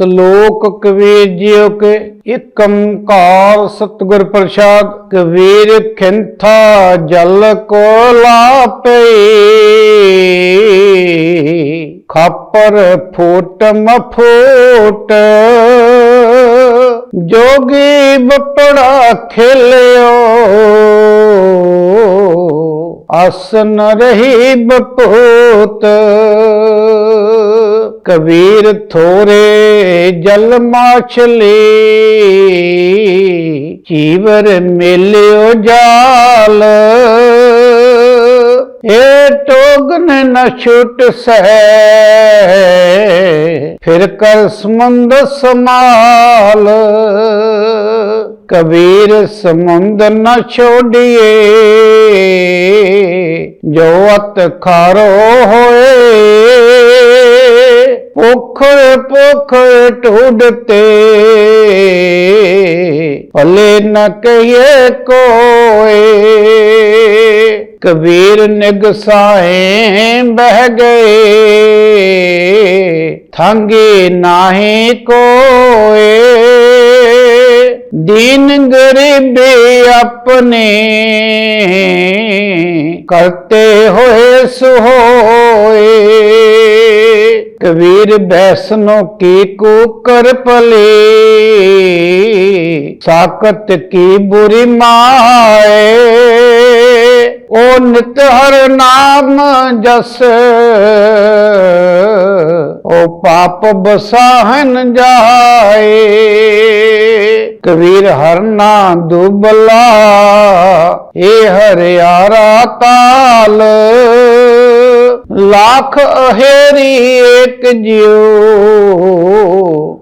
ਸ਼ਲੋਕ ਕਬੀਰ ਜੀਓ ਕੇ ਏਕੰਕਾਰ ਸਤਿਗੁਰ ਪ੍ਰਸਾਦ ਕਬੀਰ ਖਿੰਥਾ ਜਲ ਕੋ ਲਾਪੇ। ਖਾਪਰ ਫੋਟ ਮਫੋਟ, ਜੋਗੀ ਬਪੜਾ ਖੇਲਿਓ। ਆਸਨ ਰਹੀ ਬਪੋਤ ਕਬੀਰ ਥੋਰੇ ਜਲ ਮਾਛਲੀ ਜੀਵਰ ਮੇਲਿਓ ਜਾਲ। ਏ ਟੋਗਨ ਨ ਛੁੱਟ ਸਹਿ, ਫਿਰ ਕਰ ਸਮੁੰਦ ਸਮਾਲ। ਕਬੀਰ ਸਮੁੰਦ ਨ ਛੋੜੀਏ, ਜੋ ਅਤ ਖਾਰੋ ਹੋਏ। ਭੁੱਖ ਭੁੱਖ ਢੂਡਤੇ ਭਲੇ ਨ ਕਹੀਏ ਕੋਏ। ਕਬੀਰ ਨਿਗਸਾਏ ਬਹਿ ਗਏ। ਥਾਂਗੇ ਨਾਹੀ ਕੋਏ। ਦੀਨ ਗਰੀਬੇ ਆਪਣੇ ਕਰਤੇ ਹੋਏ ਸੁਹੋਏ ਕਬੀਰ ਬੈਸਨੋ ਕੀ ਕੂਕਰ ਪਲੇ ਸਾਕਤ ਕੀ ਬੁਰੀ ਮਾਏ। ਉਹ ਨਿਤ ਹਰ ਨਾਮ ਜਸ। ਉਹ ਪਾਪ ਬਸਾਹਨ ਜਾਏ। ਕਬੀਰ ਹਰਨਾ ਦੁਬਲਾ, ਏ ਹਰਿਆਰਾ ਤਾਲ। ਲੱਖ ਅਹੇਰੀ ਏਕ ਜਿਉ,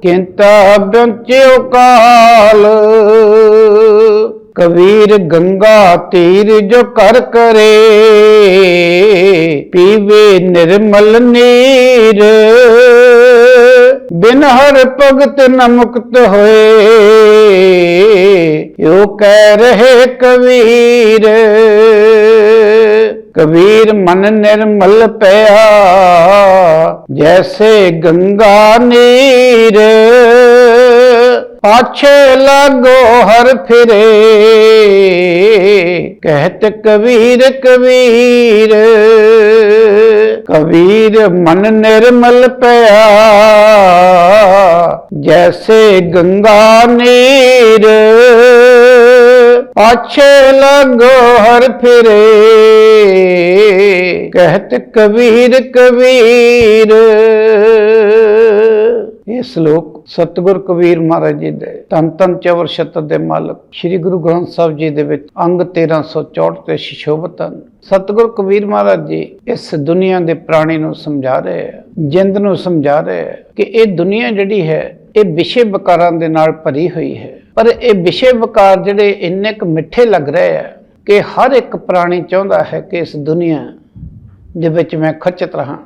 ਕਿੰਤਾ ਬੰਚਿਓ ਕਾਲ। ਕਬੀਰ ਗੰਗਾ ਤੀਰ ਜੋ ਕਰ ਕਰੇ, ਪੀਵੇ ਨਿਰਮਲ ਨੀਰ। ਬਿਨ ਹਰ ਭਗਤ ਨ ਮੁਕਤ ਹੋਏ। ਯੋ ਕਹਿ ਰਹੇ ਕਬੀਰ ਕਬੀਰ ਮਨ ਨਿਰਮਲ ਪਿਆ, ਜੈਸੇ ਗੰਗਾ ਨੀਰ। ਪਾਛੇ ਲਾਗੋ ਹਰ ਫਿਰੇ। ਕਹਿਤ ਕਬੀਰ ਕਬੀਰ ਕਬੀਰ ਮਨ ਨਿਰਮਲ ਪਿਆ। ਜੈਸੇ ਗੰਗਾ ਨੀਰ, ਪਾਛੇ ਲਾਗੋ ਹਰ ਫਿਰੇ। ਕਹਿਤ ਕਬੀਰ ਕਬੀਰ ਇਹ ਸ਼ਲੋਕ ਸਤਿਗੁਰ ਕਬੀਰ ਮਹਾਰਾਜ ਜੀ ਦੇ ਤਨ ਤਨ ਚਵਰ ਸ਼ਤਰ ਦੇ ਮਾਲਕ ਸ੍ਰੀ ਗੁਰੂ ਗ੍ਰੰਥ ਸਾਹਿਬ ਜੀ ਦੇ ਵਿੱਚ ਅੰਗ 1364 ਤੇ ਸ਼ਿਸ਼ੋਭਤ ਹਨ ਸਤਿਗੁਰ ਕਬੀਰ ਮਹਾਰਾਜ ਜੀ ਇਸ ਦੁਨੀਆ ਦੇ ਪ੍ਰਾਣੀ ਨੂੰ ਸਮਝਾ ਰਹੇ ਹੈ ਜਿੰਦ ਨੂੰ ਸਮਝਾ ਰਹੇ ਹੈ ਕਿ ਇਹ ਦੁਨੀਆ ਜਿਹੜੀ ਹੈ, ਇਹ ਵਿਸ਼ੇ ਵਿਕਾਰਾਂ ਦੇ ਨਾਲ ਭਰੀ ਹੋਈ ਹੈ। ਪਰ ਇਹ ਵਿਸ਼ੇ ਵਿਕਾਰ ਜਿਹੜੇ ਇੰਨੇ ਕੁ ਮਿੱਠੇ ਲੱਗ ਰਹੇ ਆ ਕਿ ਹਰ ਇੱਕ ਪ੍ਰਾਣੀ ਚਾਹੁੰਦਾ ਹੈ ਕਿ ਇਸ ਦੁਨੀਆ ਦੇ ਵਿੱਚ ਮੈਂ ਖਚਤ ਰਹਾ,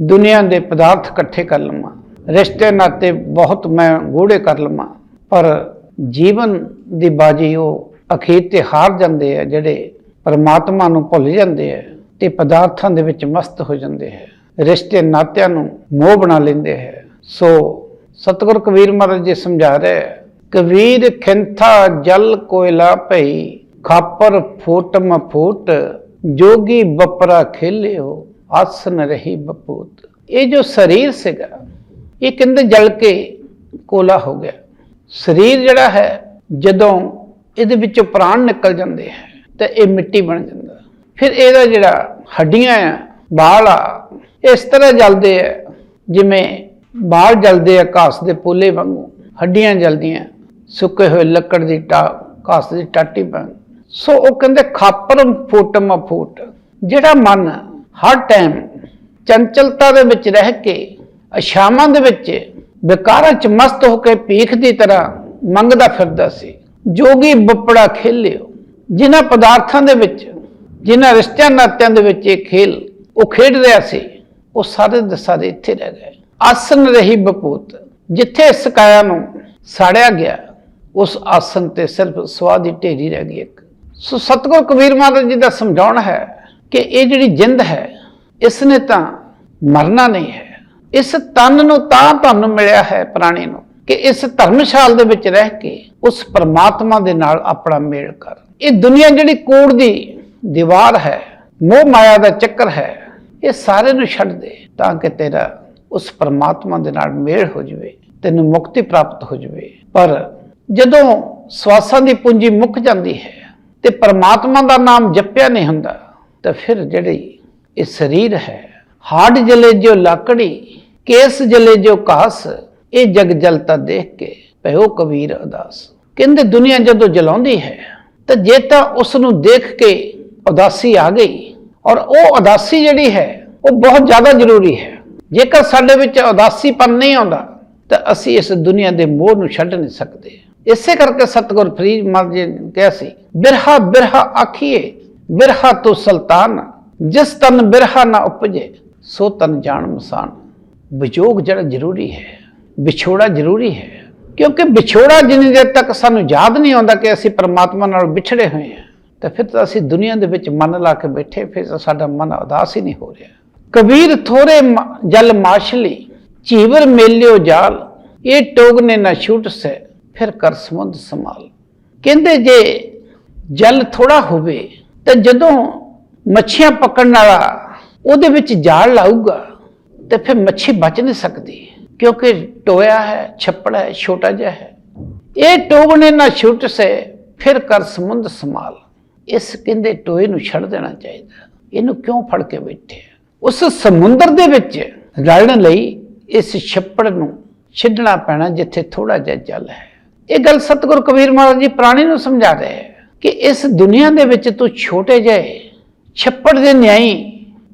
ਦੁਨੀਆ ਦੇ ਪਦਾਰਥ ਇਕੱਠੇ ਕਰ ਲਵਾਂ। ਰਿਸ਼ਤੇ ਨਾਤੇ ਬਹੁਤ ਮੈਂ ਗੂੜੇ ਕਰ ਲਵਾਂ, ਪਰ ਜੀਵਨ ਦੀ ਬਾਜੀ ਉਹ ਅਖੀਰ ਤੇ ਹਾਰ ਜਾਂਦੇ ਆ, ਜਿਹੜੇ ਪਰਮਾਤਮਾ ਨੂੰ ਭੁੱਲ ਜਾਂਦੇ ਆ ਤੇ ਪਦਾਰਥਾਂ ਦੇ ਵਿੱਚ ਮਸਤ ਹੋ ਜਾਂਦੇ ਹੈ ਰਿਸ਼ਤੇ ਨਾਤਿਆਂ ਨੂੰ ਮੋਹ ਬਣਾ ਲੈਂਦੇ ਹੈ ਸੋ ਸਤਿਗੁਰ ਕਬੀਰ ਮਹਾਰਾਜ ਜੀ ਸਮਝਾ ਰਹੇ ਕਬੀਰ ਖਿੰਥਾ ਜਲ ਕੋਇਲਾ ਭਈ, ਖਾਪਰ ਫੂਟ ਮਫੂਟ ਜੋਗੀ ਬਪਰਾ ਖੇਲਿਓ, ਆਸਨ ਰਹੀ ਬਪੂਤ। ਇਹ ਜੋ ਸਰੀਰ ਸੀਗਾ ਇਹ ਕਹਿੰਦੇ ਜਲ ਕੇ ਕੋਲਾ ਹੋ ਗਿਆ। ਸਰੀਰ ਜਿਹੜਾ ਹੈ, ਜਦੋਂ ਇਹਦੇ ਵਿੱਚੋਂ ਪ੍ਰਾਣ ਨਿਕਲ ਜਾਂਦੇ ਹੈ, ਤਾਂ ਇਹ ਮਿੱਟੀ ਬਣ ਜਾਂਦਾ। ਫਿਰ ਇਹਦਾ ਜਿਹੜਾ ਹੱਡੀਆਂ ਆ ਬਾਲ ਆ, ਇਸ ਤਰ੍ਹਾਂ ਜਲਦੇ ਆ, ਜਿਵੇਂ ਬਾਲ ਜਲਦੇ ਆ ਘਾਸ ਦੇ ਪੋਲੇ ਵਾਂਗੂ। ਹੱਡੀਆਂ ਜਲਦੀਆਂ, ਸੁੱਕੇ ਹੋਏ ਲੱਕੜ ਦੀ ਟਾ, ਘਾਸ ਦੀ ਟਾਟੀ ਬਣ। ਸੋ ਉਹ ਕਹਿੰਦੇ ਖਾਪਰਮ ਫੁੱਟ ਮਫੂਟ ਜਿਹੜਾ ਮਨ ਹਰ ਟਾਈਮ ਚੰਚਲਤਾ ਦੇ ਵਿੱਚ ਰਹਿ ਕੇ ਅਸ਼ਾਮਾਂ ਦੇ ਵਿੱਚ ਵਿਕਾਰਾਂ ਚ ਮਸਤ ਹੋ ਕੇ ਭੀਖ ਦੀ ਤਰ੍ਹਾਂ ਮੰਗਦਾ ਫਿਰਦਾ ਸੀ। ਜੋਗੀ ਬੱਪੜਾ ਖੇਲਿਓ, ਜਿਨ੍ਹਾਂ ਪਦਾਰਥਾਂ ਦੇ ਵਿੱਚ, ਜਿਨ੍ਹਾਂ ਰਿਸ਼ਤਿਆਂ ਨਾਤਿਆਂ ਦੇ ਵਿੱਚ ਇਹ ਖੇਲ ਉਹ ਖੇਡ ਰਿਹਾ ਸੀ, ਉਹ ਸਾਰੇ ਦੇ ਸਾਰੇ ਇੱਥੇ ਰਹਿ ਗਏ। ਆਸਨ ਰਹੀ ਬਪੂਤ, ਜਿੱਥੇ ਇਸ ਕਾਇਆ ਨੂੰ ਸਾੜਿਆ ਗਿਆ, ਉਸ ਆਸਨ ਤੇ ਸਿਰਫ ਸਵਾਦ ਦੀ ਢੇਰੀ ਰਹਿ ਗਈ ਇੱਕ। ਸੋ ਸਤਗੁਰ ਕਬੀਰ ਮਹਾਰਾਜ ਜੀ ਦਾ ਸਮਝਾਉਣ ਹੈ ਕਿ ਇਹ ਜਿਹੜੀ ਜਿੰਦ ਹੈ, ਇਸ ਨੇ ਤਾਂ ਮਰਨਾ ਨਹੀਂ ਹੈ। ਇਸ ਤਨ ਨੂੰ ਤਾਂ ਤੁਹਾਨੂੰ ਮਿਲਿਆ ਹੈ ਪ੍ਰਾਣੀ ਨੂੰ ਕਿ ਇਸ ਧਰਮਸ਼ਾਲ ਦੇ ਵਿੱਚ ਰਹਿ ਕੇ ਉਸ ਪਰਮਾਤਮਾ ਦੇ ਨਾਲ ਆਪਣਾ ਮੇਲ ਕਰ। ਇਹ ਦੁਨੀਆ ਜਿਹੜੀ ਕੋੜ ਦੀ ਦੀਵਾਰ ਹੈ, ਮੋਹ ਮਾਇਆ ਦਾ ਚੱਕਰ ਹੈ, ਇਹ ਸਾਰੇ ਨੂੰ ਛੱਡ ਦੇ ਤਾਂ ਕਿ ਤੇਰਾ ਉਸ ਪਰਮਾਤਮਾ ਦੇ ਨਾਲ ਮੇਲ ਹੋ ਜਾਵੇ, ਤੈਨੂੰ ਮੁਕਤੀ ਪ੍ਰਾਪਤ ਹੋ ਜਾਵੇ। ਪਰ ਜਦੋਂ ਸਵਾਸਾਂ ਦੀ ਪੂੰਜੀ ਮੁੱਕ ਜਾਂਦੀ ਹੈ ਤੇ ਪਰਮਾਤਮਾ ਦਾ ਨਾਮ ਜਪਿਆ ਨਹੀਂ ਹੁੰਦਾ, ਤਾਂ ਫਿਰ ਜਿਹੜੀ ਇਹ ਸਰੀਰ ਹੈ ਹਾਡ ਜਲੇ ਜੋ ਲੱਕੜੀ ਕੇਸ ਜਲੇ ਜੋ ਘਾਸ, ਇਹ ਜਗ ਜਲਤਾ ਦੇਖ ਕੇ ਭਇਓ ਕਬੀਰ ਅਦਾਸ ਕਹਿੰਦੇ ਦੁਨੀਆ ਜਦੋਂ ਜਲਾਉਂਦੀ ਹੈ, ਤਾਂ ਜੇ ਤਾਂ ਉਸ ਨੂੰ ਦੇਖ ਕੇ ਉਦਾਸੀ ਆ ਗਈ, ਔਰ ਉਹ ਉਦਾਸੀ ਜਿਹੜੀ ਹੈ, ਉਹ ਬਹੁਤ ਜ਼ਿਆਦਾ ਜ਼ਰੂਰੀ ਹੈ। ਜੇਕਰ ਸਾਡੇ ਵਿੱਚ ਉਦਾਸੀਪਨ ਨਹੀਂ ਆਉਂਦਾ, ਤਾਂ ਅਸੀਂ ਇਸ ਦੁਨੀਆ ਦੇ ਮੋਹ ਨੂੰ ਛੱਡ ਨਹੀਂ ਸਕਦੇ। ਇਸੇ ਕਰਕੇ ਸਤਿਗੁਰ ਫਰੀਦ ਮਹਾਰਾਜ ਜੀ ਨੇ ਕਿਹਾ ਸੀ, ਬਿਰਹਾ ਬਿਰਹਾ ਆਖੀਏ, ਬਿਰਹਾ ਤੋ ਸੁਲਤਾਨ, ਜਿਸ ਤਨ ਬਿਰਹਾ ਨਾ ਉਪਜੇ, ਸੋ ਤਨ ਜਾਣ ਮਸਾਨ। ਵਿਜੋਗ ਜਿਹੜਾ ਜ਼ਰੂਰੀ ਹੈ, ਵਿਛੋੜਾ ਜ਼ਰੂਰੀ ਹੈ। ਕਿਉਂਕਿ ਵਿਛੋੜਾ ਜਿੰਨੀ ਦੇਰ ਤੱਕ ਸਾਨੂੰ ਯਾਦ ਨਹੀਂ ਆਉਂਦਾ ਕਿ ਅਸੀਂ ਪਰਮਾਤਮਾ ਨਾਲ ਵਿਛੜੇ ਹੋਏ ਹਾਂ, ਤਾਂ ਫਿਰ ਤਾਂ ਅਸੀਂ ਦੁਨੀਆ ਦੇ ਵਿੱਚ ਮਨ ਲਾ ਕੇ ਬੈਠੇ, ਫਿਰ ਤਾਂ ਸਾਡਾ ਮਨ ਉਦਾਸ ਹੀ ਨਹੀਂ ਹੋ ਰਿਹਾ। ਕਬੀਰ ਥੋੜੇ ਜਲ ਮਾਛਲੀ, ਚੀਵਰ ਮੇਲਿਓ ਜਾਲ, ਇਹ ਟੋਗ ਨੇ ਨਾ ਛੂਟ ਸੇ, ਫਿਰ ਕਰ ਸਮੁੰਦ ਸੰਭਾਲ। ਕਹਿੰਦੇ ਜੇ ਜਲ ਥੋੜਾ ਹੋਵੇ, ਤਾਂ ਜਦੋਂ ਮੱਛੀਆਂ ਪਕੜਨ ਵਾਲਾ ਉਹਦੇ ਵਿੱਚ ਜਾਲ ਲਾਊਗਾ ਤੇ ਫਿਰ ਮੱਛੀ ਬਚ ਨਹੀਂ ਸਕਦੀ, ਕਿਉਂਕਿ ਟੋਇਆ ਹੈ, ਛੱਪੜ ਹੈ, ਛੋਟਾ ਜਿਹਾ ਹੈ। ਇਹ ਟੋਗਣੇ ਨਾ ਛੁੱਟ ਸੇ, ਫਿਰ ਕਰ ਸਮੁੰਦ ਸਮਾਲ ਇਸ ਕਹਿੰਦੇ ਟੋਏ ਨੂੰ ਛੱਡ ਦੇਣਾ ਚਾਹੀਦਾ। ਇਹਨੂੰ ਕਿਉਂ ਫੜ ਕੇ ਬੈਠੇ ਉਸ ਸਮੁੰਦਰ ਦੇ ਵਿੱਚ ਰਲਣ ਲਈ ਇਸ ਛੱਪੜ ਨੂੰ ਛੱਡਣਾ ਪੈਣਾ ਜਿੱਥੇ ਥੋੜਾ ਜਿਹਾ ਜਲ ਹੈ। ਇਹ ਗੱਲ ਸਤਿਗੁਰ ਕਬੀਰ ਮਹਾਰਾਜ ਜੀ ਪ੍ਰਾਣੀ ਨੂੰ ਸਮਝਾ ਰਹੇ ਕਿ ਇਸ ਦੁਨੀਆ ਦੇ ਵਿੱਚ ਤੂੰ ਛੋਟੇ ਜਿਹੇ ਛੱਪੜ ਦੇ ਨਿਆਈ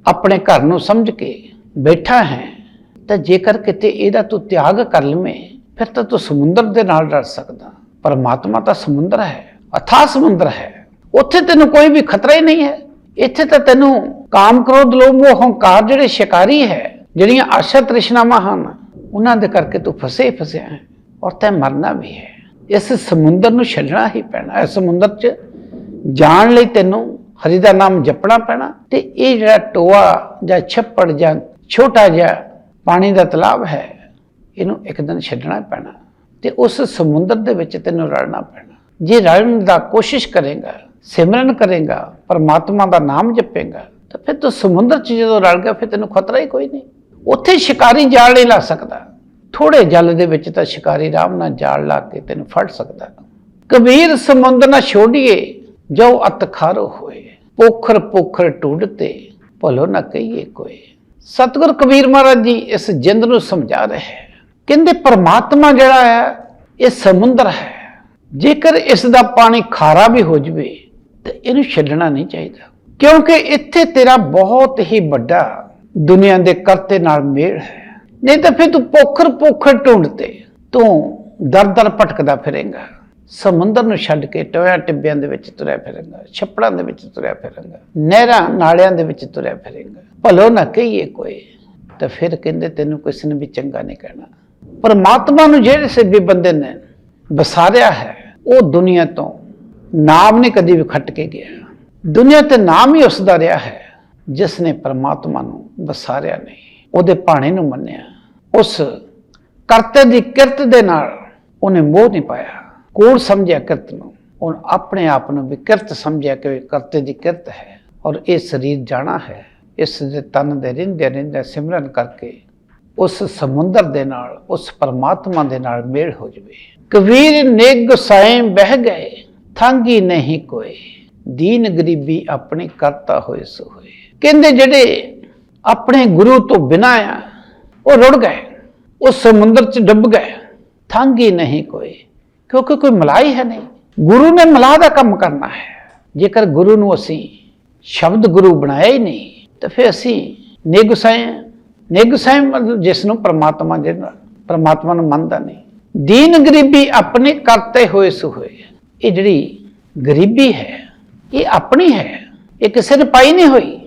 ਆਪਣੇ ਘਰ ਨੂੰ ਸਮਝ ਕੇ ਬੈਠਾ ਹੈ, ਤਾਂ ਜੇਕਰ ਕਿਤੇ ਇਹਦਾ ਤੂੰ ਤਿਆਗ ਕਰ ਲਵੇਂ, ਫਿਰ ਤਾਂ ਤੂੰ ਸਮੁੰਦਰ ਦੇ ਨਾਲ ਰਲ ਸਕਦਾ। ਪਰਮਾਤਮਾ ਤਾਂ ਸਮੁੰਦਰ ਹੈ, ਅਥਾਹ ਸਮੁੰਦਰ ਹੈ। ਉੱਥੇ ਤੈਨੂੰ ਕੋਈ ਵੀ ਖਤਰਾ ਹੀ ਨਹੀਂ ਹੈ। ਇੱਥੇ ਤਾਂ ਤੈਨੂੰ ਕਾਮ, ਕ੍ਰੋਧ, ਲੋਭ, ਮੋਹ, ਹੰਕਾਰ ਜਿਹੜੇ ਸ਼ਿਕਾਰੀ ਹੈ, ਜਿਹੜੀਆਂ ਆਸ਼ਾ ਤ੍ਰਿਸ਼ਨਾਵਾਂ ਹਨ, ਉਹਨਾਂ ਦੇ ਕਰਕੇ ਤੂੰ ਫਸੇ ਫਸਿਆ ਹੈ ਔਰ ਤੈ ਮਰਨਾ ਵੀ ਹੈ। ਇਸ ਸਮੁੰਦਰ ਨੂੰ ਛੱਡਣਾ ਹੀ ਪੈਣਾ, ਇਸ ਸਮੁੰਦਰ 'ਚ ਜਾਣ ਲਈ ਤੈਨੂੰ ਹਰੀ ਦਾ ਨਾਮ ਜਪਣਾ ਪੈਣਾ ਤੇ ਇਹ ਜਿਹੜਾ ਟੋਆ ਜਾਂ ਛੱਪੜ ਜਾਂ ਛੋਟਾ ਜਿਹਾ ਪਾਣੀ ਦਾ ਤਲਾਬ ਹੈ, ਇਹਨੂੰ ਇੱਕ ਦਿਨ ਛੱਡਣਾ ਪੈਣਾ ਤੇ ਉਸ ਸਮੁੰਦਰ ਦੇ ਵਿੱਚ ਤੈਨੂੰ ਰਲਣਾ ਪੈਣਾ। ਜੇ ਰਲਣ ਦਾ ਕੋਸ਼ਿਸ਼ ਕਰੇਗਾ, ਸਿਮਰਨ ਕਰੇਗਾ, ਪਰਮਾਤਮਾ ਦਾ ਨਾਮ ਜਪੇਗਾ, ਤਾਂ ਫਿਰ ਤੂੰ ਸਮੁੰਦਰ 'ਚ ਜਦੋਂ ਰਲ ਗਿਆ, ਫਿਰ ਤੈਨੂੰ ਖਤਰਾ ਹੀ ਕੋਈ ਨਹੀਂ। ਉੱਥੇ ਸ਼ਿਕਾਰੀ ਜਾਲ ਨਹੀਂ ਲਾ ਸਕਦਾ। ਥੋੜੇ ਜਲ ਦੇ ਵਿੱਚ ਤਾਂ ਸ਼ਿਕਾਰੀ ਆਰਾਮ ਨਾਲ ਜਾਲ ਲਾ ਕੇ ਤੈਨੂੰ ਫੜ ਸਕਦਾ। ਕਬੀਰ ਸਮੁੰਦਰ ਨਾ ਛੋੜੀਏ, ਜੋ ਅਤ ਖਾਰੋ ਹੋਏ ਪੋਖਰ ਪੋਖਰ ਟੁੱਟਤੇ ਭਲੋ ਨਾ ਕਹੀਏ ਕੋਈ। ਸਤਿਗੁਰ ਕਬੀਰ ਮਹਾਰਾਜ ਜੀ ਇਸ ਜਿੰਦ ਨੂੰ ਸਮਝਾ ਰਹੇ ਹੈ। ਕਹਿੰਦੇ ਪਰਮਾਤਮਾ ਜਿਹੜਾ ਹੈ, ਇਹ ਸਮੁੰਦਰ ਹੈ। ਜੇਕਰ ਇਸ ਦਾ ਪਾਣੀ ਖਾਰਾ ਵੀ ਹੋ ਜਵੇ, ਤਾਂ ਇਹਨੂੰ ਛੱਡਣਾ ਨਹੀਂ ਚਾਹੀਦਾ। ਕਿਉਂਕਿ ਇੱਥੇ ਤੇਰਾ ਬਹੁਤ ਹੀ ਵੱਡਾ ਦੁਨੀਆ ਦੇ ਕਰਤੇ ਨਾਲ ਮੇਲ ਹੈ। ਨਹੀਂ ਤਾਂ ਫਿਰ ਤੂੰ ਪੋਖਰ ਪੋਖਰ ਢੂੰਡਤੇ ਤੂੰ ਦਰ ਦਰ ਭਟਕਦਾ ਫਿਰੇਂਗਾ। ਸਮੁੰਦਰ ਨੂੰ ਛੱਡ ਕੇ ਟੋਇਆ ਟਿੱਬਿਆਂ ਦੇ ਵਿੱਚ ਤੁਰਿਆ ਫਿਰੇਂਗਾ, ਛੱਪੜਾਂ ਦੇ ਵਿੱਚ ਤੁਰਿਆ ਫਿਰੇਂਗਾ, ਨਹਿਰਾਂ ਨਾਲਿਆਂ ਦੇ ਵਿੱਚ ਤੁਰਿਆ ਫਿਰੇਂਗਾ। ਭਲੋ ਨਾ ਕਹੀਏ ਕੋਈ, ਤਾਂ ਫਿਰ ਕਹਿੰਦੇ ਤੈਨੂੰ ਕਿਸੇ ਨੇ ਵੀ ਚੰਗਾ ਨਹੀਂ ਕਹਿਣਾ। ਪਰਮਾਤਮਾ ਨੂੰ ਜਿਹੜੇ ਸੇ ਵੀ ਬੰਦੇ ਨੇ, ਵਸਾਰਿਆ ਹੈ, ਉਹ ਦੁਨੀਆ ਤੋਂ ਨਾਮ ਨੇ ਕਦੀ ਵੀ ਖੱਟ ਕੇ ਗਿਆ। ਦੁਨੀਆ ਤੇ ਨਾਮ ਹੀ ਉਸ ਦਾ ਰਿਹਾ ਹੈ, ਜਿਸ ਨੇ ਪਰਮਾਤਮਾ ਨੂੰ ਵਸਾਰਿਆ ਨਹੀਂ, ਉਹਦੇ ਭਾਣੇ ਨੂੰ ਮੰਨਿਆ। ਉਸ ਕਰਤੇ ਦੀ ਕਿਰਤ ਦੇ ਨਾਲ ਉਹਨੇ ਮੋਹ ਨਹੀਂ ਪਾਇਆ। ਕੋਲ ਸਮਝਿਆ ਕਿਰਤ ਨੂੰ ਉਹ ਆਪਣੇ ਆਪ ਨੂੰ ਵੀ ਕਿਰਤ ਸਮਝਿਆ ਕਿ ਇਹ ਕਰਤੇ ਦੀ ਕਿਰਤ ਹੈ ਔਰ ਇਹ ਸਰੀਰ ਜਾਣਾ ਹੈ। ਇਸ ਦੇ ਤਨ ਦੇ ਰਿੰਦੇ ਰਿੰਦੇ ਸਿਮਰਨ ਕਰਕੇ ਉਸ ਸਮੁੰਦਰ ਦੇ ਨਾਲ, ਉਸ ਪਰਮਾਤਮਾ ਦੇ ਨਾਲ ਮੇਲ ਹੋ ਜਵੇ। ਕਬੀਰ ਨਿਗ ਸਾਈਂ ਬਹਿ ਗਏ, ਥਾਂਗੀ ਨਹੀਂ ਕੋਈ ਦੀਨ ਗਰੀਬੀ ਆਪਣੀ ਕਰਤਾ ਹੋਏ ਸੋ ਹੋਏ। ਕਹਿੰਦੇ ਜਿਹੜੇ ਆਪਣੇ ਗੁਰੂ ਤੋਂ ਬਿਨਾਂ ਆ, ਉਹ ਰੁੜ ਗਏ ਉਸ ਸਮੁੰਦਰ 'ਚ ਡੁੱਬ ਗਏ, ਥਾਂਗੀ ਨਹੀਂ ਕੋਈ ਕਿਉਂਕਿ ਕੋਈ ਮਲਾਈ ਹੈ ਨਹੀਂ। ਗੁਰੂ ਨੇ ਮਲਾਹ ਦਾ ਕੰਮ ਕਰਨਾ ਹੈ। ਜੇਕਰ ਗੁਰੂ ਨੂੰ ਅਸੀਂ ਸ਼ਬਦ ਗੁਰੂ ਬਣਾਇਆ ਹੀ ਨਹੀਂ ਤਾਂ ਫਿਰ ਅਸੀਂ ਨਿਗੁਸਾਏ ਨਿਗੁਸਾਏ ਮਤਲਬ ਜਿਸ ਨੂੰ ਪ੍ਰਮਾਤਮਾ ਜਿਹੜਾ ਪ੍ਰਮਾਤਮਾ ਨੂੰ ਮੰਨਦਾ ਨਹੀਂ। ਦੀਨ ਗਰੀਬੀ ਆਪਣੇ ਕਰਤੇ ਹੋਏ ਸੋ ਹੋਏ ਇਹ ਜਿਹੜੀ ਗਰੀਬੀ ਹੈ, ਇਹ ਆਪਣੀ ਹੈ, ਇਹ ਕਿਸੇ ਨੇ ਪਾਈ ਨਹੀਂ ਹੋਈ,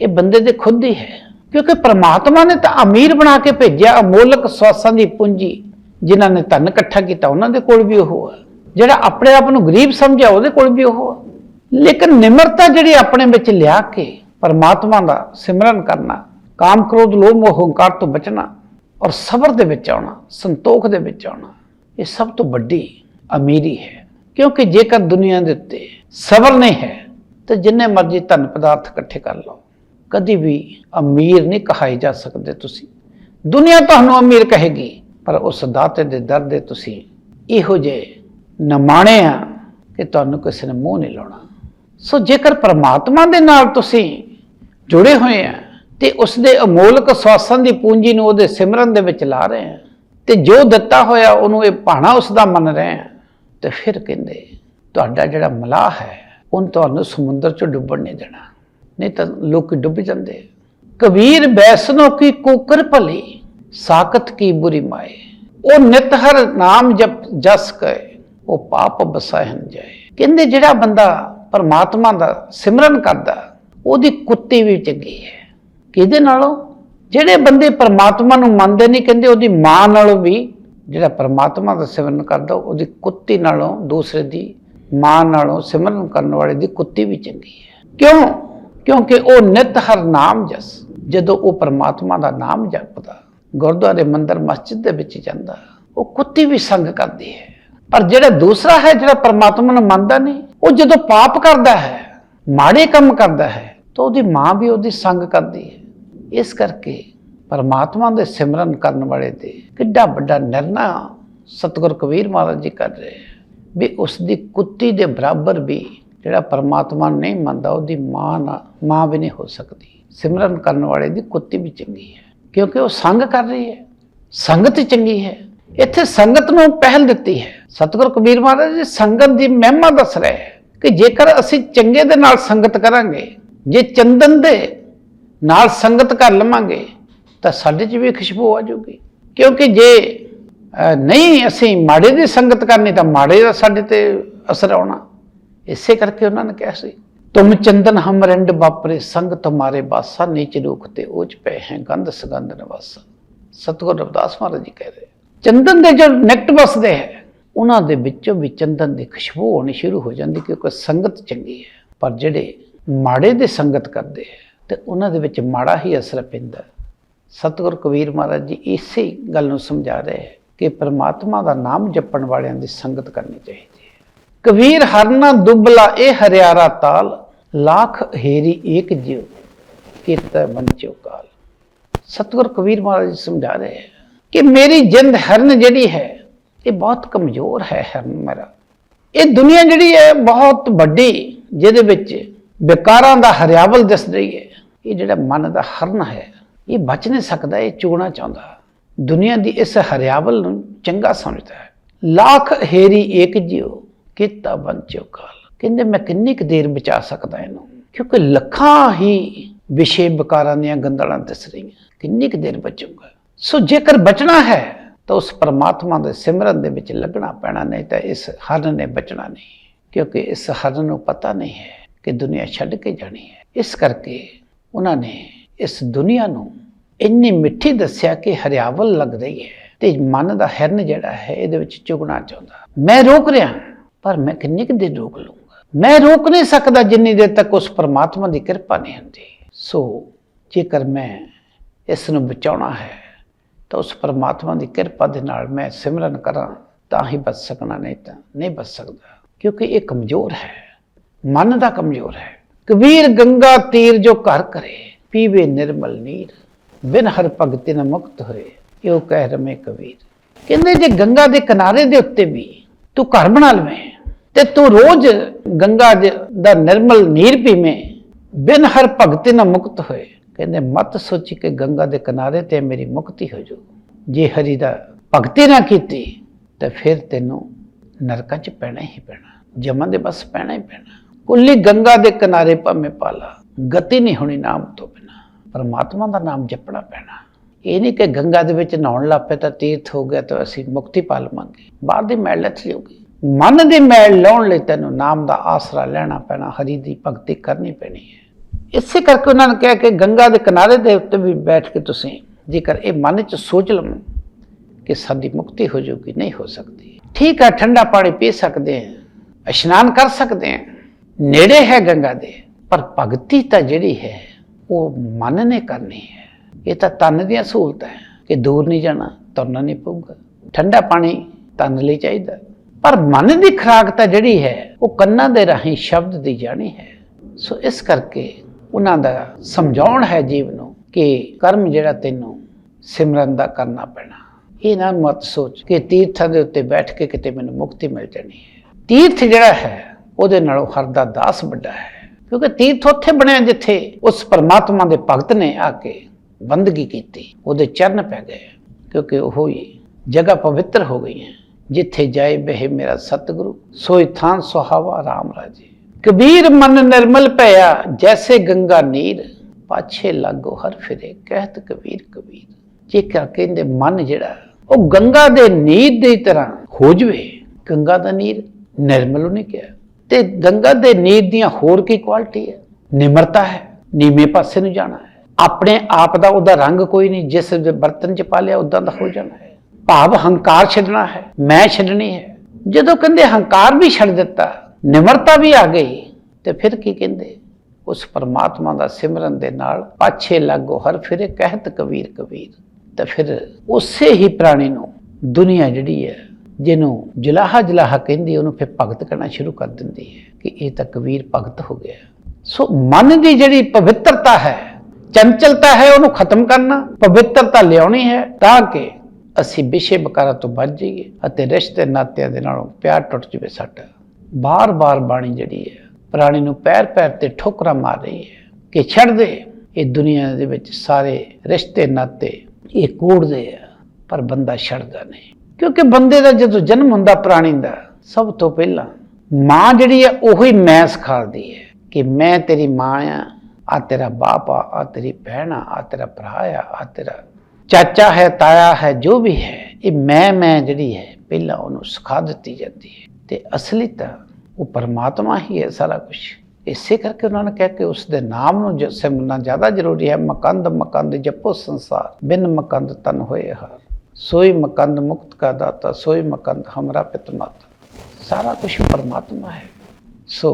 ਇਹ ਬੰਦੇ ਦੇ ਖੁਦ ਹੀ ਹੈ। ਕਿਉਂਕਿ ਪ੍ਰਮਾਤਮਾ ਨੇ ਤਾਂ ਅਮੀਰ ਬਣਾ ਕੇ ਭੇਜਿਆ, ਅਮੋਲਕ ਸਵਾਸਾਂ ਦੀ ਪੂੰਜੀ, ਜਿਨ੍ਹਾਂ ਨੇ ਧਨ ਇਕੱਠਾ ਕੀਤਾ, ਉਹਨਾਂ ਦੇ ਕੋਲ ਵੀ ਉਹ ਹੈ। ਜਿਹੜਾ ਆਪਣੇ ਆਪ ਨੂੰ ਗਰੀਬ ਸਮਝਿਆ, ਉਹਦੇ ਕੋਲ ਵੀ ਉਹ ਹੈ। ਲੇਕਿਨ ਨਿਮਰਤਾ ਜਿਹੜੀ ਆਪਣੇ ਵਿੱਚ ਲਿਆ ਕੇ ਪਰਮਾਤਮਾ ਦਾ ਸਿਮਰਨ ਕਰਨਾ, ਕਾਮ ਕ੍ਰੋਧ, ਲੋਭ, ਮੋਹ, ਹੰਕਾਰ ਤੋਂ ਬਚਣਾ ਔਰ ਸਬਰ ਦੇ ਵਿੱਚ ਆਉਣਾ, ਸੰਤੋਖ ਦੇ ਵਿੱਚ ਆਉਣਾ, ਇਹ ਸਭ ਤੋਂ ਵੱਡੀ ਅਮੀਰੀ ਹੈ। ਕਿਉਂਕਿ ਜੇਕਰ ਦੁਨੀਆ ਦੇ ਉੱਤੇ ਸਬਰ ਨਹੀਂ ਹੈ, ਤਾਂ ਜਿੰਨੇ ਮਰਜ਼ੀ ਧਨ ਪਦਾਰਥ ਇਕੱਠੇ ਕਰ ਲਓ। ਕਦੀ ਵੀ ਅਮੀਰ ਨਹੀਂ ਕਹਾਈ ਜਾ ਸਕਦੇ ਤੁਸੀਂ। ਦੁਨੀਆ ਤੁਹਾਨੂੰ ਅਮੀਰ ਕਹੇਗੀ, ਪਰ ਉਸ ਦਾਤੇ ਦੇ ਦਰ ਦੇ ਤੁਸੀਂ ਇਹੋ ਜਿਹੇ ਨਮਾਣੇ ਆ ਕਿ ਤੁਹਾਨੂੰ ਕਿਸੇ ਨੇ ਮੂੰਹ ਨਹੀਂ ਲਾਉਣਾ। ਸੋ ਜੇਕਰ ਪਰਮਾਤਮਾ ਦੇ ਨਾਲ ਤੁਸੀਂ ਜੁੜੇ ਹੋਏ ਆ ਤੇ ਉਸ ਦੇ ਅਮੋਲਕ ਸਵਾਸਾਂ ਦੀ ਪੂੰਜੀ ਨੂੰ ਉਹਦੇ ਸਿਮਰਨ ਦੇ ਵਿੱਚ ਲਾ ਰਹੇ ਆ। ਤੇ ਜੋ ਦਿੱਤਾ ਹੋਇਆ ਉਹਨੂੰ ਇਹ ਭਾਣਾ ਉਸ ਦਾ ਮੰਨ ਰਹੇ ਆ। ਤੇ ਫਿਰ ਕਹਿੰਦੇ, ਤੁਹਾਡਾ ਜਿਹੜਾ ਮਲਾਹ ਹੈ, ਉਹਨ ਤੁਹਾਨੂੰ ਸਮੁੰਦਰ 'ਚ ਡੁੱਬਣ ਨਹੀਂ ਦੇਣਾ। ਨਹੀਂ ਤਾਂ ਲੋਕ ਡੁੱਬ ਜਾਂਦੇ ਕਬੀਰ ਬੈਸਨੋ ਕੀ ਕੁਕਰ ਭਲੀ ਸਾਕਤ ਕੀ ਬੁਰੀ ਮਾਏ। ਉਹ ਨਿਤ ਹਰ ਨਾਮ ਜਪ ਜਸ ਕਏ ਉਹ ਪਾਪ ਬਸਾਹਨ ਜਾਏ ਕਹਿੰਦੇ, ਜਿਹੜਾ ਬੰਦਾ ਪਰਮਾਤਮਾ ਦਾ ਸਿਮਰਨ ਕਰਦਾ ਉਹਦੀ ਕੁੱਤੀ ਵੀ ਚੰਗੀ ਹੈ। ਕਿਹਦੇ ਨਾਲੋਂ? ਜਿਹੜੇ ਬੰਦੇ ਪਰਮਾਤਮਾ ਨੂੰ ਮੰਨਦੇ ਨਹੀਂ, ਕਹਿੰਦੇ ਉਹਦੀ ਮਾਂ ਨਾਲੋਂ ਵੀ, ਜਿਹੜਾ ਪਰਮਾਤਮਾ ਦਾ ਸਿਮਰਨ ਕਰਦਾ, ਉਹਦੀ ਕੁੱਤੀ ਨਾਲੋਂ, ਦੂਸਰੇ ਦੀ ਮਾਂ ਨਾਲੋਂ ਸਿਮਰਨ ਕਰਨ ਵਾਲੇ ਦੀ ਕੁੱਤੀ ਵੀ ਚੰਗੀ ਹੈ। ਕਿਉਂ? ਕਿਉਂਕਿ ਉਹ ਨਿਤ ਹਰ ਨਾਮ ਜਸ। ਜਦੋਂ ਉਹ ਪਰਮਾਤਮਾ ਦਾ ਨਾਮ ਜਪਦਾ, ਗੁਰਦੁਆਰੇ ਮੰਦਰ, ਮਸਜਿਦ ਦੇ ਵਿੱਚ ਜਾਂਦਾ, ਉਹ ਕੁੱਤੀ ਵੀ ਸੰਗ ਕਰਦੀ ਹੈ। ਪਰ ਜਿਹੜਾ ਦੂਸਰਾ ਹੈ, ਜਿਹੜਾ ਪਰਮਾਤਮਾ ਨੂੰ ਮੰਨਦਾ ਨਹੀਂ, ਉਹ ਜਦੋਂ ਪਾਪ ਕਰਦਾ ਹੈ, ਮਾੜੇ ਕੰਮ ਕਰਦਾ ਹੈ ਤਾਂ ਉਹਦੀ ਮਾਂ ਵੀ ਉਹਦੀ ਸੰਗ ਕਰਦੀ ਹੈ। ਇਸ ਕਰਕੇ ਪਰਮਾਤਮਾ ਦੇ ਸਿਮਰਨ ਕਰਨ ਵਾਲੇ ਤੇ ਕਿੱਡਾ ਵੱਡਾ ਨਿਰਣਾ ਸਤਿਗੁਰ ਕਬੀਰ ਮਹਾਰਾਜ ਜੀ ਕਰ ਰਹੇ ਹੈ ਵੀ ਉਸ ਦੀ ਕੁੱਤੀ ਦੇ ਬਰਾਬਰ ਵੀ ਜਿਹੜਾ ਪਰਮਾਤਮਾ ਨਹੀਂ ਮੰਨਦਾ, ਉਹਦੀ ਮਾਂ ਨਾ, ਮਾਂ ਵੀ ਨਹੀਂ ਹੋ ਸਕਦੀ। ਸਿਮਰਨ ਕਰਨ ਵਾਲੇ ਦੀ ਕੁੱਤੀ ਵੀ ਚੰਗੀ ਹੈ, ਕਿਉਂਕਿ ਉਹ ਸੰਗ ਕਰ ਰਹੀ ਹੈ। ਸੰਗਤ ਚੰਗੀ ਹੈ। ਇੱਥੇ ਸੰਗਤ ਨੂੰ ਪਹਿਲ ਦਿੱਤੀ ਹੈ। ਸਤਿਗੁਰ ਕਬੀਰ ਮਹਾਰਾਜ ਜੀ ਸੰਗਤ ਦੀ ਮਹਿਮਾ ਦੱਸ ਰਹੇ ਹੈ ਕਿ ਜੇਕਰ ਅਸੀਂ ਚੰਗੇ ਦੇ ਨਾਲ ਸੰਗਤ ਕਰਾਂਗੇ ਜੇ ਚੰਦਨ ਦੇ ਨਾਲ ਸੰਗਤ ਕਰ ਲਵਾਂਗੇ, ਤਾਂ ਸਾਡੇ 'ਚ ਵੀ ਖੁਸ਼ਬੂ ਆ ਜਾਊਗੀ। ਕਿਉਂਕਿ ਜੇ ਨਹੀਂ ਅਸੀਂ ਮਾੜੇ ਦੀ ਸੰਗਤ ਕਰਨੀ, ਤਾਂ ਮਾੜੇ ਦਾ ਸਾਡੇ ਤੇ ਅਸਰ ਆਉਣਾ। ਇਸੇ ਕਰਕੇ ਉਹਨਾਂ ਨੇ ਕਿਹਾ ਸੀ, ਤੁਮ ਚੰਦਨ ਹਮ ਰੰਡ ਬਾਪਰੇ ਸੰਗ ਤੁਮਾਰੇ ਬਾਸਾ, ਨੀਚ ਰੂਖ ਤੇ ਉਚ ਪਏ ਹੈ, ਗੰਧ ਸੁਗੰਧ ਨਵਾਸਾ। ਸਤਿਗੁਰ ਰਵਦਾਸ ਮਹਾਰਾਜ ਜੀ ਕਹਿ ਰਹੇ ਚੰਦਨ ਦੇ ਜੋ ਨੈਕਟ ਵਸਦੇ ਹੈ, ਉਹਨਾਂ ਦੇ ਵਿੱਚੋਂ ਵੀ ਚੰਦਨ ਦੀ ਖੁਸ਼ਬੂ ਹੋਣੀ ਸ਼ੁਰੂ ਹੋ ਜਾਂਦੀ, ਕਿਉਂਕਿ ਸੰਗਤ ਚੰਗੀ ਹੈ। ਪਰ ਜਿਹੜੇ ਮਾੜੇ ਦੀ ਸੰਗਤ ਕਰਦੇ ਹੈ, ਤੇ ਉਹਨਾਂ ਦੇ ਵਿੱਚ ਮਾੜਾ ਹੀ ਅਸਰ ਪੈਂਦਾ ਹੈ। ਕਬੀਰ ਮਹਾਰਾਜ ਜੀ ਇਸੇ ਗੱਲ ਨੂੰ ਸਮਝਾ ਰਹੇ ਹੈ ਕਿ ਪ੍ਰਮਾਤਮਾ ਦਾ ਨਾਮ ਜਪਣ ਵਾਲਿਆਂ ਦੀ ਸੰਗਤ ਕਰਨੀ ਚਾਹੀਦੀ ਹੈ। ਕਬੀਰ ਹਰਨਾ ਦੁਬਲਾ ਇਹ ਹਰਿਆਰਾ ਤਾਲ, ਲੱਖ ਹੇਰੀ ਏਕ ਜਿਉ ਕੀਰਤ ਬੰਚੋ ਕਾਲ। ਸਤਿਗੁਰ ਕਬੀਰ ਮਹਾਰਾਜ ਜੀ ਸਮਝਾ ਰਹੇ ਹੈ ਕਿ ਮੇਰੀ ਜਿੰਦ ਹਰਨ ਜਿਹੜੀ ਹੈ, ਇਹ ਬਹੁਤ ਕਮਜ਼ੋਰ ਹੈ ਹਰਨ ਮੇਰਾ। ਇਹ ਦੁਨੀਆ ਜਿਹੜੀ ਹੈ ਬਹੁਤ ਵੱਡੀ, ਜਿਹਦੇ ਵਿੱਚ ਵਿਕਾਰਾਂ ਦਾ ਹਰਿਆਵਲ ਦਿਸ ਰਹੀ ਹੈ। ਇਹ ਜਿਹੜਾ ਮਨ ਦਾ ਹਰਨ ਹੈ, ਇਹ ਬਚ ਨਹੀਂ ਸਕਦਾ, ਇਹ ਚੋਣਾ ਚਾਹੁੰਦਾ। ਦੁਨੀਆ ਦੀ ਇਸ ਹਰਿਆਵਲ ਨੂੰ ਚੰਗਾ ਸਮਝਦਾ ਹੈ। ਲੱਖ ਹੇਰੀ ਏਕ ਜਿਉ, ਕਿਤਾ ਬੰਚੋ ਕਾਲ। ਕਹਿੰਦੇ, ਮੈਂ ਕਿੰਨੀ ਕੁ ਦੇਰ ਬਚਾ ਸਕਦਾ ਇਹਨੂੰ? ਕਿਉਂਕਿ ਲੱਖਾਂ ਹੀ ਵਿਸ਼ੇ ਵਿਕਾਰਾਂ ਦੀਆਂ ਗੰਦਲਾਂ ਦਿਸ ਰਹੀਆਂ। ਕਿੰਨੀ ਕੁ ਦੇਰ ਬਚੂਗਾ? ਸੋ ਜੇਕਰ ਬਚਣਾ ਹੈ, ਤਾਂ ਉਸ ਪਰਮਾਤਮਾ ਦੇ ਸਿਮਰਨ ਦੇ ਵਿੱਚ ਲੱਗਣਾ ਪੈਣਾ, ਨਹੀਂ ਤਾਂ ਇਸ ਹਰਨ ਨੇ ਬਚਣਾ ਨਹੀਂ। ਕਿਉਂਕਿ ਇਸ ਹਰਨ ਨੂੰ ਪਤਾ ਨਹੀਂ ਹੈ ਕਿ ਦੁਨੀਆ ਛੱਡ ਕੇ ਜਾਣੀ ਹੈ। ਇਸ ਕਰਕੇ ਉਹਨਾਂ ਨੇ ਇਸ ਦੁਨੀਆ ਨੂੰ ਇੰਨੀ ਮਿੱਠੀ ਦੱਸਿਆ ਕਿ ਹਰਿਆਵਲ ਲੱਗ ਰਹੀ ਹੈ ਤੇ ਮਨ ਦਾ ਹਿਰਨ ਜਿਹੜਾ ਹੈ ਇਹਦੇ ਵਿੱਚ ਚੁਗਣਾ ਚਾਹੁੰਦਾ। ਮੈਂ ਰੋਕ ਰਿਹਾ, ਪਰ ਮੈਂ ਕਿੰਨੀ ਕੁ ਦੇਰ ਰੋਕ ਲੂੰਗਾ ਮੈਂ ਰੋਕ ਨਹੀਂ ਸਕਦਾ ਜਿੰਨੀ ਦੇਰ ਤੱਕ ਉਸ ਪਰਮਾਤਮਾ ਦੀ ਕਿਰਪਾ ਨਹੀਂ ਹੁੰਦੀ। ਸੋ ਜੇਕਰ ਮੈਂ ਇਸ ਨੂੰ ਬਚਾਉਣਾ ਹੈ, ਤਾਂ ਉਸ ਪਰਮਾਤਮਾ ਦੀ ਕਿਰਪਾ ਦੇ ਨਾਲ ਮੈਂ ਸਿਮਰਨ ਕਰਾਂ, ਤਾਂ ਹੀ ਬਚ ਸਕਣਾ ਨਹੀਂ ਤਾਂ ਨਹੀਂ ਬਚ ਸਕਦਾ, ਕਿਉਂਕਿ ਇਹ ਕਮਜ਼ੋਰ ਹੈ। ਮਨ ਦਾ ਕਮਜ਼ੋਰ ਹੈ। ਕਬੀਰ ਗੰਗਾ ਤੀਰ ਜੋ ਘਰ ਕਰੇ, ਪੀਵੇ ਨਿਰਮਲ ਨੀਰ। ਬਿਨ ਹਰ ਭਗਤੀ ਨ ਮੁਕਤ ਹੋਏ, ਇਹੋ ਕਹਿ ਰਮੇ ਕਬੀਰ। ਕਹਿੰਦੇ, ਜੇ ਗੰਗਾ ਦੇ ਕਿਨਾਰੇ ਦੇ ਉੱਤੇ ਵੀ ਤੂੰ ਘਰ ਬਣਾ ਲਵੇਂ, ਤੇ ਤੂੰ ਰੋਜ਼ ਗੰਗਾ ਦਾ ਨਿਰਮਲ ਨੀਰ ਪੀਵੇਂ, ਬਿਨ ਹਰ ਭਗਤੀ ਨ ਮੁਕਤ ਹੋਏ। ਕਹਿੰਦੇ, ਮਤ ਸੋਚੀ ਕਿ ਗੰਗਾ ਦੇ ਕਿਨਾਰੇ ਤੇ ਮੇਰੀ ਮੁਕਤੀ ਹੋ ਜਾਊ। ਜੇ ਹਰੀ ਦਾ ਭਗਤੀ ਨਾ ਕੀਤੀ, ਤਾਂ ਫਿਰ ਤੈਨੂੰ ਨਰਕਾਂ 'ਚ ਪੈਣਾ ਹੀ ਪੈਣਾ ਜਮਨ ਦੇ ਬਸ ਪੈਣਾ ਹੀ ਪੈਣਾ। ਕੁੱਲੀ ਗੰਗਾ ਦੇ ਕਿਨਾਰੇ ਭਾਵੇਂ ਪਾਲਾ, ਗਤੀ ਨਹੀਂ ਹੋਣੀ ਨਾਮ ਤੋਂ ਬਿਨਾ। ਪਰਮਾਤਮਾ ਦਾ ਨਾਮ ਜਪਣਾ ਪੈਣਾ। ਇਹ ਨਹੀਂ ਕਿ ਗੰਗਾ ਦੇ ਵਿੱਚ ਨਹਾਉਣ ਲੱਪੇ ਤਾਂ ਤੀਰਥ ਹੋ ਗਿਆ ਤਾਂ ਅਸੀਂ ਮੁਕਤੀ ਪਾ ਲਵਾਂਗੇ। ਬਾਹਰ ਦੀ ਮੈਲ ਲੱਥ ਜਾਊਗੀ ਮਨ ਦੀ ਮੈਲ ਲਾਉਣ ਲਈ ਤੈਨੂੰ ਨਾਮ ਦਾ ਆਸਰਾ ਲੈਣਾ ਪੈਣਾ, ਹਰੀ ਦੀ ਭਗਤੀ ਕਰਨੀ ਪੈਣੀ ਹੈ। ਇਸੇ ਕਰਕੇ ਉਹਨਾਂ ਨੇ ਕਿਹਾ ਕਿ ਗੰਗਾ ਦੇ ਕਿਨਾਰੇ ਦੇ ਉੱਤੇ ਵੀ ਬੈਠ ਕੇ ਤੁਸੀਂ ਜੇਕਰ ਇਹ ਮਨ 'ਚ ਸੋਚ ਲਵੋ ਕਿ ਸਾਡੀ ਮੁਕਤੀ ਹੋ ਜਾਊਗੀ, ਨਹੀਂ ਹੋ ਸਕਦੀ। ਠੀਕ ਹੈ, ਠੰਡਾ ਪਾਣੀ ਪੀ ਸਕਦੇ ਹਾਂ, ਇਸ਼ਨਾਨ ਕਰ ਸਕਦੇ ਹਾਂ। ਨੇੜੇ ਹੈ ਗੰਗਾ ਦੇ, ਪਰ ਭਗਤੀ ਤਾਂ ਜਿਹੜੀ ਹੈ, ਉਹ ਮਨ ਨੇ ਕਰਨੀ ਹੈ। ਇਹ ਤਾਂ ਤਨ ਦੀਆਂ ਸਹੂਲਤਾਂ ਹੈ ਕਿ ਦੂਰ ਨਹੀਂ ਜਾਣਾ, ਤੁਰਨਾ ਨਹੀਂ ਪਊਗਾ। ਠੰਡਾ ਪਾਣੀ ਤਨ ਲਈ ਚਾਹੀਦਾ। ਪਰ ਮਨ ਦੀ ਖੁਰਾਕ ਤਾਂ ਜਿਹੜੀ ਹੈ, ਉਹ ਕੰਨਾਂ ਦੇ ਰਾਹੀਂ ਸ਼ਬਦ ਦੀ ਜਾਣੀ ਹੈ। ਸੋ ਇਸ ਕਰਕੇ ਉਹਨਾਂ ਦਾ ਸਮਝਾਉਣ ਹੈ ਜੀਵ ਨੂੰ ਕਿ ਕਰਮ ਜਿਹੜਾ ਤੈਨੂੰ ਸਿਮਰਨ ਦਾ ਕਰਨਾ ਪੈਣਾ। ਇਹ ਨਾ ਮਤ ਸੋਚ ਕਿ ਤੀਰਥਾਂ ਦੇ ਉੱਤੇ ਬੈਠ ਕੇ ਕਿਤੇ ਮੈਨੂੰ ਮੁਕਤੀ ਮਿਲ ਜਾਣੀ ਹੈ। ਤੀਰਥ ਜਿਹੜਾ ਹੈ ਉਹਦੇ ਨਾਲੋਂ ਹਰ ਦਾ ਦਾਸ ਵੱਡਾ ਹੈ। ਕਿਉਂਕਿ ਤੀਰਥ ਉੱਥੇ ਬਣਿਆ ਜਿੱਥੇ ਉਸ ਪਰਮਾਤਮਾ ਦੇ ਭਗਤ ਨੇ ਆ ਕੇ ਬੰਦਗੀ ਕੀਤੀ, ਉਹਦੇ ਚਰਨ ਪੈ ਗਏ। ਕਿਉਂਕਿ ਉਹ ਹੀ ਜਗ੍ਹਾ ਪਵਿੱਤਰ ਹੋ ਗਈ ਹੈ, ਜਿੱਥੇ ਜਾਏ ਬਹਿ ਮੇਰਾ ਸਤਿਗੁਰੂ, ਸੋਈ ਥਾਨ ਸੁਹਾਵਾ ਰਾਮ ਰਾਜੇ। ਕਬੀਰ ਮਨ ਨਿਰਮਲ ਭਇਆ, ਜੈਸੇ ਗੰਗਾ ਨੀਰ, ਪਾਛੇ ਲਾਗੋ ਹਰ ਫਿਰੇ, ਕਹਿਤ ਕਬੀਰ ਕਬੀਰ। ਜੇ ਕਾ ਕਹਿੰਦੇ ਮਨ ਜਿਹੜਾ, ਉਹ ਗੰਗਾ ਦੇ ਨੀਰ ਦੀ ਤਰ੍ਹਾਂ ਹੋ ਜਵੇ। ਗੰਗਾ ਦਾ ਨੀਰ ਨਿਰਮਲ ਉਹਨੇ ਕਿਹਾ। ਤੇ ਗੰਗਾ ਦੇ ਨੀਰ ਦੀਆਂ ਹੋਰ ਕੀ ਕੁਆਲਿਟੀ ਹੈ? ਨਿਮਰਤਾ ਹੈ, ਨੀਵੇਂ ਪਾਸੇ ਨੂੰ ਜਾਣਾ ਹੈ। ਆਪਣੇ ਆਪ ਦਾ ਉਹਦਾ ਰੰਗ ਕੋਈ ਨਹੀਂ, ਜਿਸ ਦੇ ਬਰਤਨ ਚ ਪਾ ਲਿਆ ਉਦਾਂ ਦਾ ਹੋ ਜਾਣਾ ਹੈ। ਭਾਵ ਹੰਕਾਰ ਛੱਡਣਾ ਹੈ, ਮੈਂ ਛੱਡਣੀ ਹੈ। ਜਦੋਂ ਕਹਿੰਦੇ ਹੰਕਾਰ ਵੀ ਛੱਡ ਦਿੱਤਾ, ਨਿਮਰਤਾ ਵੀ ਆ ਗਈ, ਤੇ ਫਿਰ ਕੀ ਕਹਿੰਦੇ? ਉਸ ਪਰਮਾਤਮਾ ਦਾ ਸਿਮਰਨ ਦੇ ਨਾਲ ਪਾਛੇ ਲੱਗੋ ਹਰ ਫਿਰੇ ਕਹਿਤ ਕਬੀਰ ਕਬੀਰ। ਤਾਂ ਫਿਰ ਉਸੇ ਹੀ ਪ੍ਰਾਣੀ ਨੂੰ ਦੁਨੀਆ ਜਿਹੜੀ ਹੈ ਜਿਹਨੂੰ ਜਲਾਹਾ ਜਲਾਹਾ ਕਹਿੰਦੀ ਉਹਨੂੰ ਫਿਰ ਭਗਤ ਕਰਨਾ ਸ਼ੁਰੂ ਕਰ ਦਿੰਦੀ ਹੈ ਕਿ ਇਹ ਤਾਂ ਕਬੀਰ ਭਗਤ ਹੋ ਗਿਆ। ਸੋ ਮਨ ਦੀ ਜਿਹੜੀ ਪਵਿੱਤਰਤਾ ਹੈ, ਚੰਚਲਤਾ ਹੈ, ਉਹਨੂੰ ਖਤਮ ਕਰਨਾ, ਪਵਿੱਤਰਤਾ ਲਿਆਉਣੀ ਹੈ, ਤਾਂ ਕਿ ਅਸੀਂ ਵਿਸ਼ੇ ਬਕਾਰਾਂ ਤੋਂ ਬਚ ਜਾਈਏ ਅਤੇ ਰਿਸ਼ਤੇ ਨਾਤਿਆਂ ਦੇ ਨਾਲੋਂ ਪਿਆਰ ਟੁੱਟ ਜਵੇ ਸਾਡਾ। ਬਾਰ-ਬਾਰ ਬਾਣੀ ਜਿਹੜੀ ਹੈ, ਪ੍ਰਾਣੀ ਨੂੰ ਪੈਰ ਪੈਰ ਤੇ ਠੋਕਰਾਂ ਮਾਰ ਰਹੀ ਹੈ ਕਿ ਛੱਡ ਦੇ, ਇਹ ਦੁਨੀਆ ਦੇ ਵਿੱਚ ਸਾਰੇ ਰਿਸ਼ਤੇ ਨਾਤੇ ਇਹ ਕੋੜਦੇ ਆ, ਪਰ ਬੰਦਾ ਛੱਡਦਾ ਨਹੀਂ। ਕਿਉਂਕਿ ਬੰਦੇ ਦਾ ਜਦੋਂ ਜਨਮ ਹੁੰਦਾ, ਪ੍ਰਾਣੀ ਦਾ ਸਭ ਤੋਂ ਪਹਿਲਾਂ ਮਾਂ ਜਿਹੜੀ ਹੈ, ਉਹੀ ਮੈਂ ਸਿਖਾਉਂਦੀ ਹੈ ਕਿ ਮੈਂ ਤੇਰੀ ਮਾਂ ਆ ਆ ਤੇਰਾ ਬਾਪ ਆ ਆ ਤੇਰੀ ਭੈਣ ਆ ਆ ਤੇਰਾ ਭਰਾ ਆ ਆ ਤੇਰਾ ਚਾਚਾ ਹੈ, ਤਾਇਆ ਹੈ, ਜੋ ਵੀ ਹੈ, ਇਹ ਮੈਂ ਮੈਂ ਜਿਹੜੀ ਹੈ, ਪਹਿਲਾਂ ਉਹਨੂੰ ਸਿਖਾ ਦਿੱਤੀ ਜਾਂਦੀ ਹੈ। ਤੇ ਅਸਲੀ ਤਾਂ ਉਹ ਪਰਮਾਤਮਾ ਹੀ ਹੈ ਸਾਰਾ ਕੁਝ ਇਸੇ ਕਰਕੇ ਉਹਨਾਂ ਨੇ ਕਿਹਾ ਕਿ ਉਸ ਦੇ ਨਾਮ ਨੂੰ ਸਿਮਰਨਾ ਜ਼ਿਆਦਾ ਜ਼ਰੂਰੀ ਹੈ। ਮਕੰਦ ਮਕੰਦ ਜਪੋ ਸੰਸਾਰ, ਬਿਨ ਮਕੰਦ ਤਨ ਹੋਏ ਹਾਰ ਸੋਈ ਮਕੰਦ ਮੁਕਤ ਕਾ ਦਾਤਾ, ਸੋਈ ਮਕੰਦ ਹਮਰਾ ਪਿਤ ਮਾਤਾ। ਸਾਰਾ ਕੁਝ ਪਰਮਾਤਮਾ ਹੈ। ਸੋ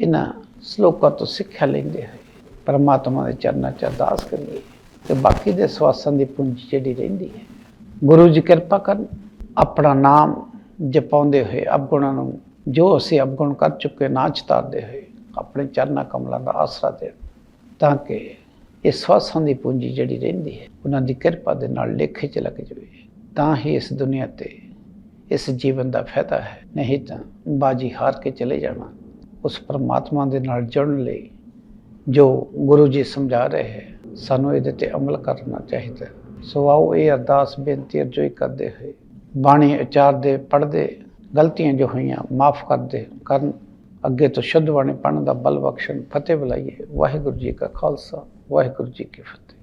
ਇਹਨਾਂ ਸ਼ਲੋਕਾਂ ਤੋਂ ਸਿੱਖਿਆ ਲੈਂਦੇ ਹੋਏ ਪਰਮਾਤਮਾ ਦੇ ਚਰਨਾਂ 'ਚ ਅਰਦਾਸ ਕਰੀਏ ਤੇ ਬਾਕੀ ਦੇ ਸਵਾਸਾਂ ਦੀ ਪੂੰਜੀ ਜਿਹੜੀ ਰਹਿੰਦੀ ਹੈ, ਗੁਰੂ ਜੀ ਕਿਰਪਾ ਕਰਨ, ਆਪਣਾ ਨਾਮ ਜਪਾਉਂਦੇ ਹੋਏ, ਅਵਗੁਣਾਂ ਨੂੰ ਜੋ ਅਸੀਂ ਅਵਗੁਣ ਕਰ ਚੁੱਕੇ ਨਾ ਚਤਾਰਦੇ ਹੋਏ ਆਪਣੇ ਚਰਨਾਂ ਕਮਲਾਂ ਦਾ ਆਸਰਾ ਦੇਣ ਤਾਂ ਕਿ ਇਹ ਸਵਾਸਾਂ ਦੀ ਪੂੰਜੀ ਜਿਹੜੀ ਰਹਿੰਦੀ ਹੈ, ਉਹਨਾਂ ਦੀ ਕਿਰਪਾ ਦੇ ਨਾਲ ਲੇਖੇ 'ਚ ਲੱਗ ਜਾਵੇ। ਤਾਂ ਹੀ ਇਸ ਦੁਨੀਆ ਤੇ ਇਸ ਜੀਵਨ ਦਾ ਫਾਇਦਾ ਹੈ। ਨਹੀਂ ਤਾਂ ਬਾਜੀ ਹਾਰ ਕੇ ਚਲੇ ਜਾਣਾ ਉਸ ਪਰਮਾਤਮਾ ਦੇ ਨਾਲ ਜੁੜਨ ਲਈ ਜੋ ਗੁਰੂ ਜੀ ਸਮਝਾ ਰਹੇ ਹੈ, ਸਾਨੂੰ ਇਹਦੇ ਤੇ ਅਮਲ ਕਰਨਾ ਚਾਹੀਦਾ ਸੋ ਆਓ ਇਹ ਅਰਦਾਸ ਬੇਨਤੀ ਅਰਜ਼ੋਈ ਕਰਦੇ ਹੋਏ ਬਾਣੀ ਉਚਾਰਦੇ, ਪੜ੍ਹਦੇ, ਗਲਤੀਆਂ ਜੋ ਹੋਈਆਂ ਮਾਫ ਕਰਦੇ ਕਰਨ। ਅੱਗੇ ਤੋਂ ਸ਼ੁੱਧ ਬਾਣੀ ਪੜ੍ਹਨ ਦਾ ਬਲ ਬਖਸ਼ਣ, ਫਤਿਹ ਬੁਲਾਈਏ। ਵਾਹਿਗੁਰੂ ਜੀ ਕਾ ਖਾਲਸਾ। ਵਾਹਿਗੁਰੂ ਜੀ ਕੀ ਫਤਿਹ।